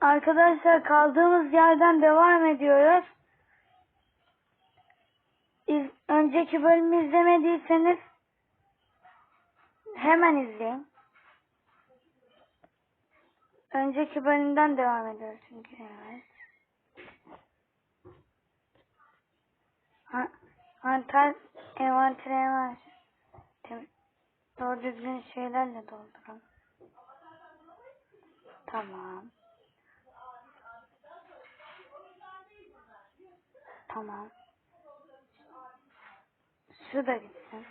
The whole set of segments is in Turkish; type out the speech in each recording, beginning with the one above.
Arkadaşlar kaldığımız yerden devam ediyoruz. İz, önceki bölümü izlemediyseniz hemen izleyin. Önceki bölümden devam ediyoruz çünkü evet. Antal envantere var. Doğru düzgün şeylerle doldurun. Tamam. Tamam. Şu da gitsin.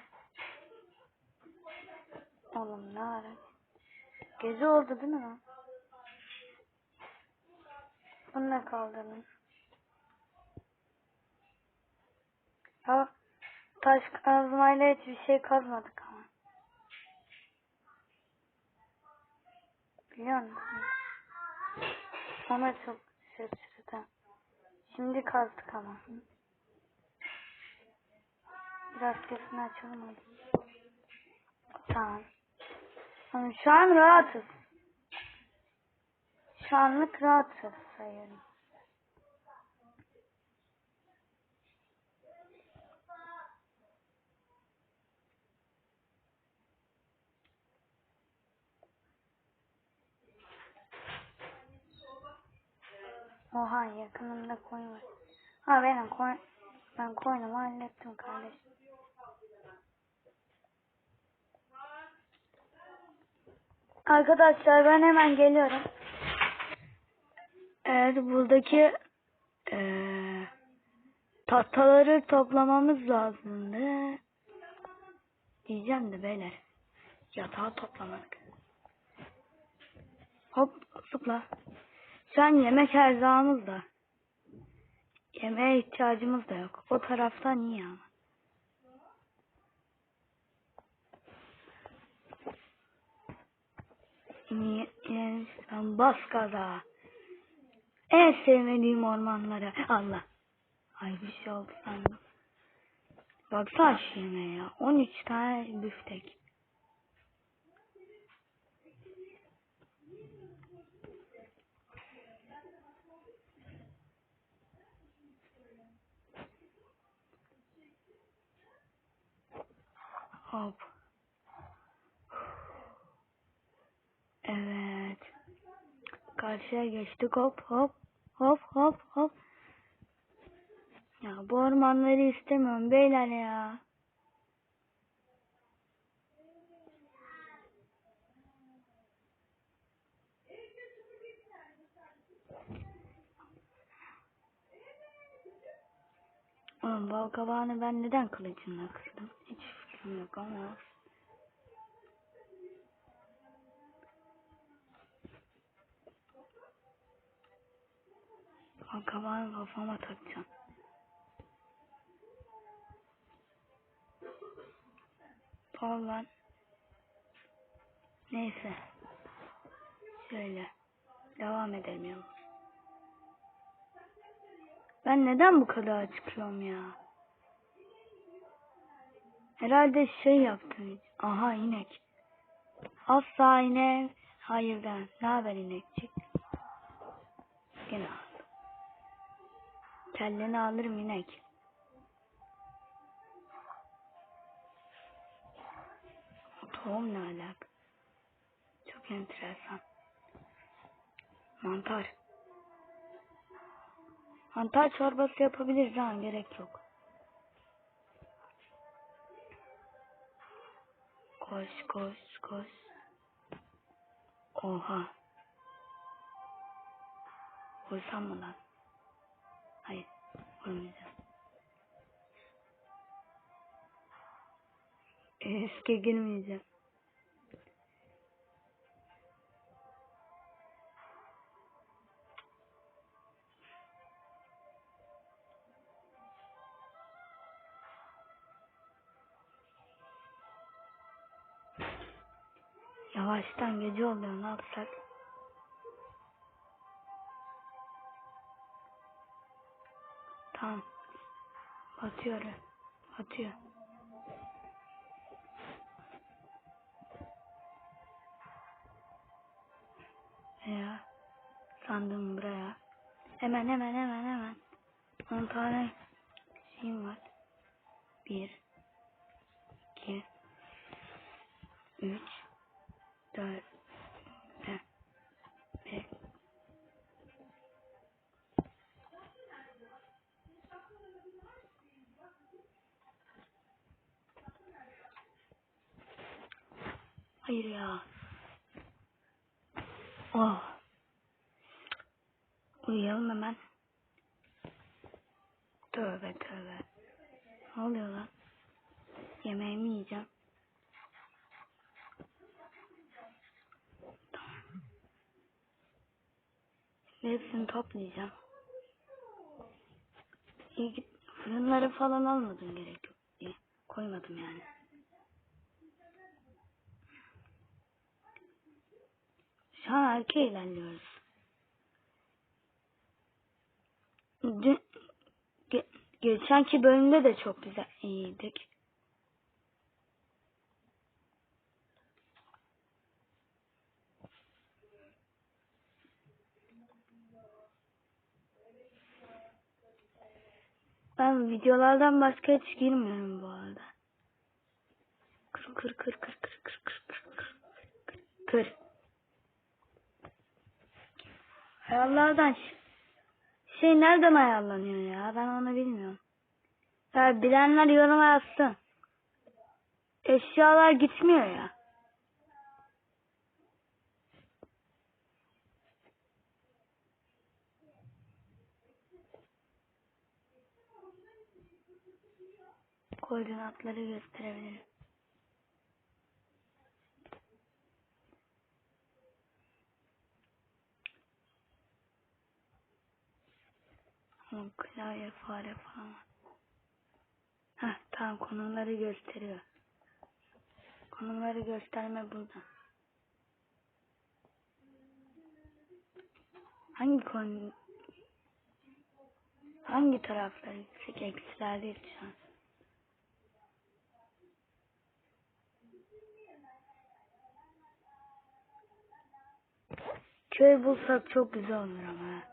Oğlum ne ara? Gece oldu değil mi lan? Bunu da kaldırın. Ha, taş kazmayla hiçbir şey kazmadık ama. Biliyor musun? Ona çok şaşırdım. Şimdi kazdık ama. Biraz sesini açalım hadi. Tamam. Tamam, Şu an rahatız. Şu anlık rahatız sayıyorum. Oha yakınımda koyun var. Ha benim koyun. Ben koyunumu hallettim kardeşim. Arkadaşlar ben hemen geliyorum. Evet buradaki eee tahtaları toplamamız lazımdı. Diyeceğim de beyler. Yatağı toplamadık. Hop zıpla. An yemek erzağımız da. Yemeğe ihtiyacımız da yok. O taraftan iyi ama. Niye? Yani sen bas gaza. En sevmediğim ormanlara. Allah. Ay bir şey oldu sandım. Baksana şu yemeğe ya. 13 tane büftek. Hop. Evet. Karşıya geçtik hop hop hop hop hop. Ya bu ormanları istemiyorum beyler ya. Oğlum bal kabağını ben neden kılıcımla kırdım? Hiç fikrim yok ama. Bal kabağını kafama takacağım. Pardon. lan. Neyse. Şöyle. Devam edelim ya. Ben neden bu kadar çıkıyorum ya? Herhalde şey yaptım. Aha inek. Asla inek. Hayır ben. Ne haber inekçik? Gene al. Kelleni alırım inek. Tohum ne alaka? Çok enteresan. Mantar. Mantar çorbası yapabiliriz ha gerek yok. Koş koş koş. Oha. Vursam mı lan? Hayır. Vurmayacağım. Riske girmeyeceğim. Yavaştan gece oluyor ne yapsak? Tamam. Batıyor. Batıyor. Ya. Sandım buraya. Hemen hemen hemen hemen. 10 tane şeyim var. 1 2 3看，哎，哎呀，哦，我养慢慢，多了多了，好久了，也没米浆。Hepsini toplayacağım. İyi. Fırınları falan almadım gerek yok diye. Koymadım yani. Şu an arka ilerliyoruz. Dün, ge, geçenki bölümde de çok güzel iyiydik. Ben videolardan başka hiç girmiyorum bu arada. Kır kır kır kır kır kır kır kır kır kır. Ayarlardan ş- şey nereden ayarlanıyor ya? Ben onu bilmiyorum. Ya bilenler yoruma yazsın. Eşyalar gitmiyor ya. Koordinatları gösterebilirim. Ama klavye fare falan var. Heh, tamam konumları gösteriyor. Konumları gösterme burada. Hangi konu hangi taraflar yüksek eksilerdeyiz şu an? Köy bulsak çok güzel olur ama.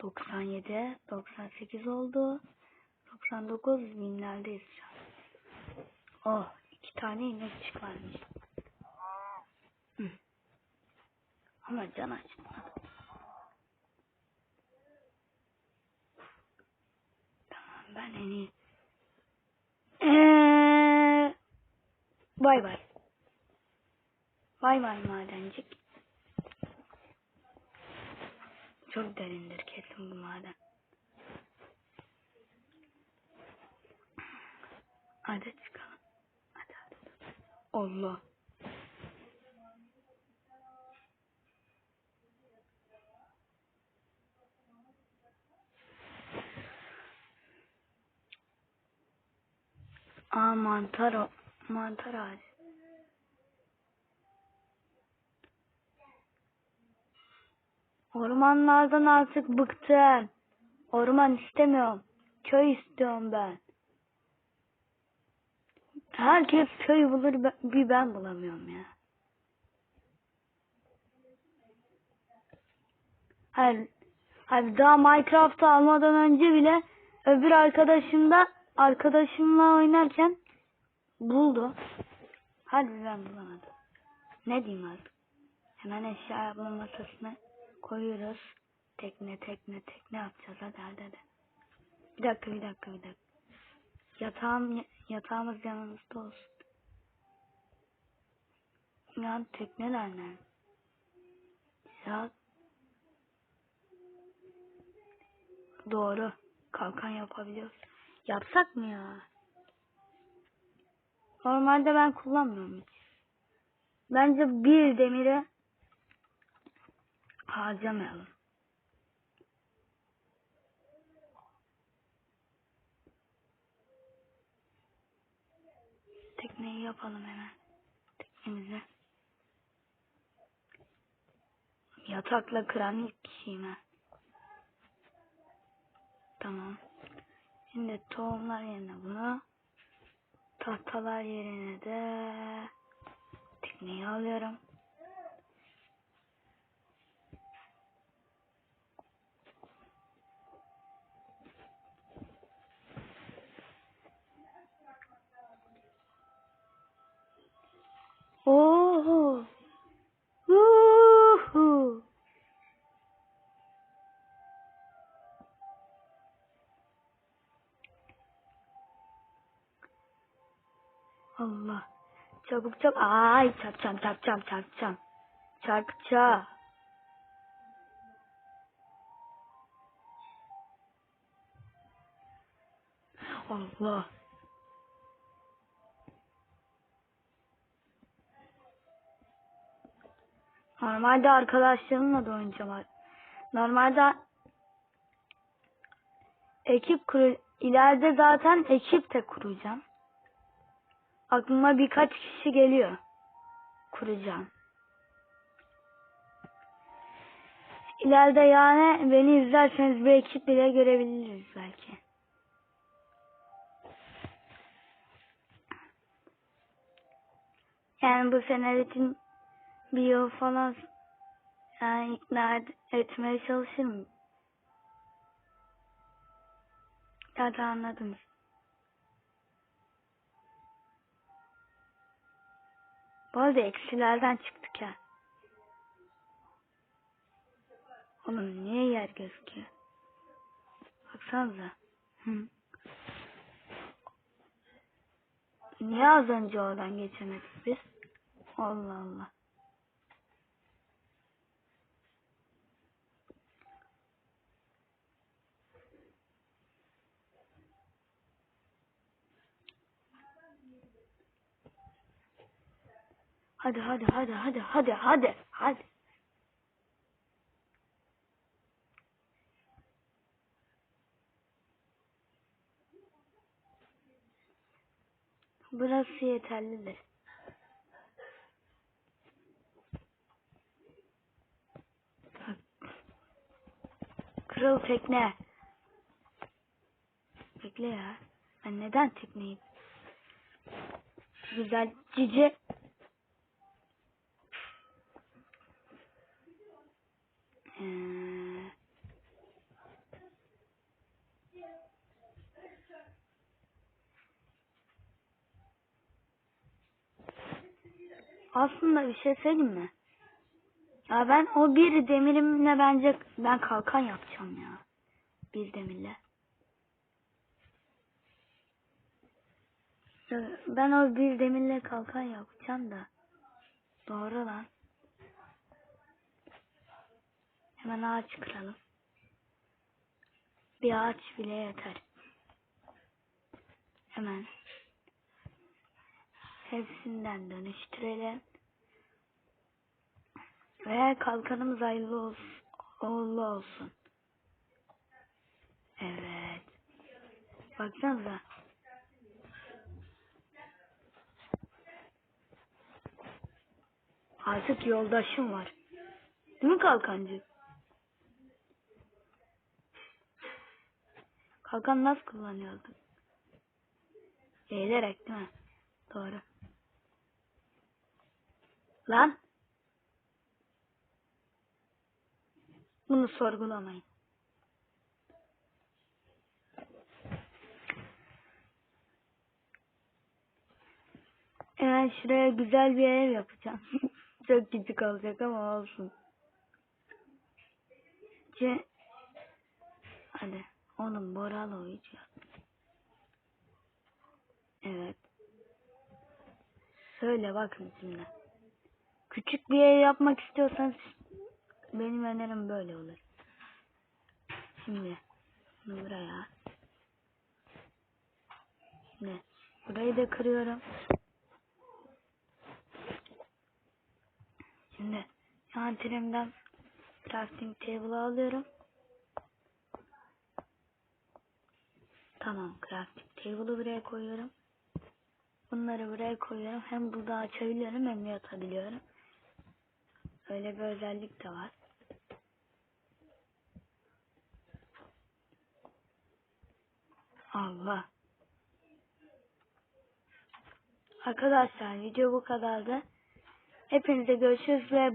97, 98 oldu. 99 binlerdeyiz şu an. Oh, iki tane inek çıkarmış. Ama can açmadı. Tamam ben en iyi. Eee, bay bay. Bay bay madencik. Çok derindir kesin bu maden. Hadi çıkalım. Hadi hadi. Allah. Aa mantar o. Mantar ağacı. Ormanlardan artık bıktım. Orman istemiyorum. Köy istiyorum ben. Herkes köy bulur bir ben bulamıyorum ya. Hayır, hayır daha Minecraft'ı almadan önce bile öbür arkadaşım da arkadaşımla oynarken buldu. Hadi ben bulamadım. Ne diyeyim artık? Hemen eşya bulma masasına koyuyoruz. Tekne tekne tekne yapacağız hadi hadi hadi. Bir dakika bir dakika bir dakika. Yatağım, yatağımız yanımızda olsun. Ya tekneler nerede? Ya doğru. Kalkan yapabiliyoruz. Yapsak mı ya? Normalde ben kullanmıyorum hiç. Bence bir demiri harcamayalım. Tekneyi yapalım hemen. Teknemizi. Yatakla kıran ilk kişiyim ben. Tamam. Şimdi tohumlar yerine bunu. Tahtalar yerine de tekneyi alıyorum. 오호, 우후. 엄마, 저국적, 아이, 참, 참, 참, 참, 참, 참. 작자. 엄마. Normalde arkadaşlarımla da oynayacağım. Normalde ekip kur ileride zaten ekip de kuracağım. Aklıma birkaç kişi geliyor. Kuracağım. İleride yani beni izlerseniz bir ekip bile görebiliriz belki. Yani bu senetin bir yıl falan yani ikna etmeye çalışırım. Zaten anladınız. Bu arada eksilerden çıktık ya. Oğlum niye yer gözüküyor? Baksanıza. Hı. Niye az önce oradan geçemedik biz? Allah Allah. Hadi hadi hadi hadi hadi hadi hadi. Burası yeterlidir. Kral tekne. Bekle ya. Ben neden tekneyim? Güzel cici. Ee, Aslında bir şey söyleyeyim mi? Ya ben o bir demirimle bence ben kalkan yapacağım ya. Bir demirle. Ben o bir demirle kalkan yapacağım da. Doğru lan. Hemen ağaç kıralım. Bir ağaç bile yeter. Hemen. Hepsinden dönüştürelim. Ve kalkanımız hayırlı olsun. Uğurlu olsun. Evet. Baksanıza. Artık yoldaşım var. Değil mi kalkancı? Kalkan nasıl kullanıyordun? Eğilerek değil mi? Doğru. Lan. Bunu sorgulamayın. Hemen şuraya güzel bir ev yapacağım. Çok küçük olacak ama olsun. Ce Hadi. Oğlum Boral oyacak. Evet. Söyle bakın şimdi. Küçük bir ev yapmak istiyorsanız benim önerim böyle olur. Şimdi buraya. Şimdi burayı da kırıyorum. Şimdi yantirimden crafting table alıyorum. Tamam crafting table'ı buraya koyuyorum. Bunları buraya koyuyorum. Hem burada açabiliyorum hem yatabiliyorum. Öyle bir özellik de var. Allah. Arkadaşlar video bu kadardı. Hepinize görüşürüz ve